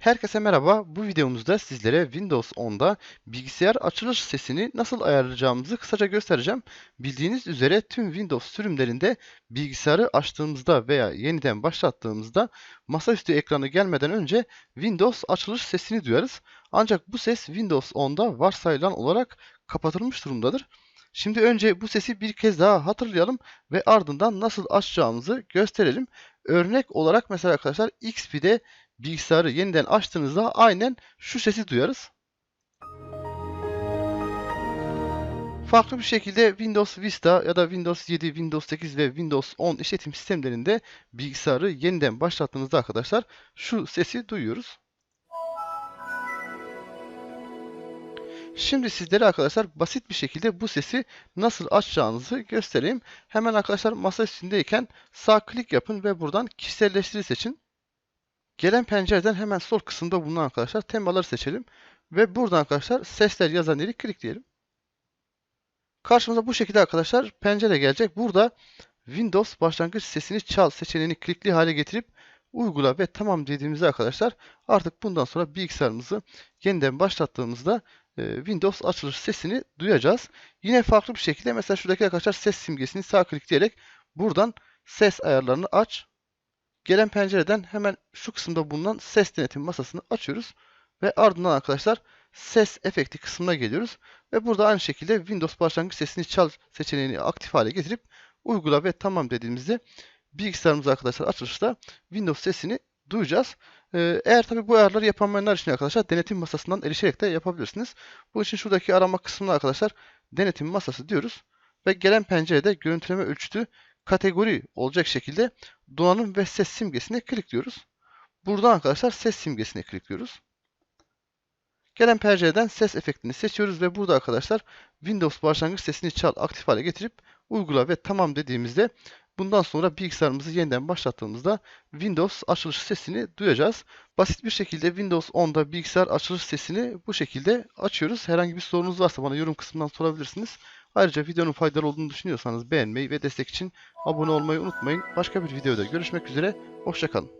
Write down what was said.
Herkese merhaba. Bu videomuzda sizlere Windows 10'da bilgisayar açılış sesini nasıl ayarlayacağımızı kısaca göstereceğim. Bildiğiniz üzere tüm Windows sürümlerinde bilgisayarı açtığımızda veya yeniden başlattığımızda masaüstü ekranı gelmeden önce Windows açılış sesini duyarız. Ancak bu ses Windows 10'da varsayılan olarak kapatılmış durumdadır. Şimdi önce bu sesi bir kez daha hatırlayalım ve ardından nasıl açacağımızı gösterelim. Örnek olarak mesela arkadaşlar XP'de bilgisayarı yeniden açtığınızda aynen şu sesi duyarız. Farklı bir şekilde Windows Vista ya da Windows 7, Windows 8 ve Windows 10 işletim sistemlerinde bilgisayarı yeniden başlattığınızda arkadaşlar şu sesi duyuyoruz. Şimdi sizlere arkadaşlar basit bir şekilde bu sesi nasıl açacağınızı göstereyim. Hemen arkadaşlar masa üstündeyken sağ klik yapın ve buradan kişiselleştiri seçin. Gelen pencereden hemen sol kısımda bulunan arkadaşlar temaları seçelim. Ve buradan arkadaşlar sesler yazan yeri klikleyelim. Karşımıza bu şekilde arkadaşlar pencere gelecek. Burada Windows başlangıç sesini çal seçeneğini klikli hale getirip uygula ve tamam dediğimizde arkadaşlar artık bundan sonra bilgisayarımızı yeniden başlattığımızda e, Windows açılış sesini duyacağız. Yine farklı bir şekilde mesela şuradaki arkadaşlar ses simgesini sağ klikleyerek buradan ses ayarlarını aç. Gelen pencereden hemen şu kısımda bulunan ses denetim masasını açıyoruz. Ve ardından arkadaşlar ses efekti kısmına geliyoruz. Ve burada aynı şekilde Windows başlangıç sesini çal seçeneğini aktif hale getirip uygula ve tamam dediğimizde bilgisayarımız arkadaşlar açılışta Windows sesini duyacağız. Ee, eğer tabi bu ayarları yapamayanlar için arkadaşlar denetim masasından erişerek de yapabilirsiniz. Bu için şuradaki arama kısmına arkadaşlar denetim masası diyoruz. Ve gelen pencerede görüntüleme ölçütü kategori olacak şekilde donanım ve ses simgesine klikliyoruz. Buradan arkadaşlar ses simgesine klikliyoruz. Gelen pencereden ses efektini seçiyoruz ve burada arkadaşlar Windows başlangıç sesini çal aktif hale getirip uygula ve tamam dediğimizde bundan sonra bilgisayarımızı yeniden başlattığımızda Windows açılış sesini duyacağız. Basit bir şekilde Windows 10'da bilgisayar açılış sesini bu şekilde açıyoruz. Herhangi bir sorunuz varsa bana yorum kısmından sorabilirsiniz. Ayrıca videonun faydalı olduğunu düşünüyorsanız beğenmeyi ve destek için abone olmayı unutmayın. Başka bir videoda görüşmek üzere. Hoşçakalın.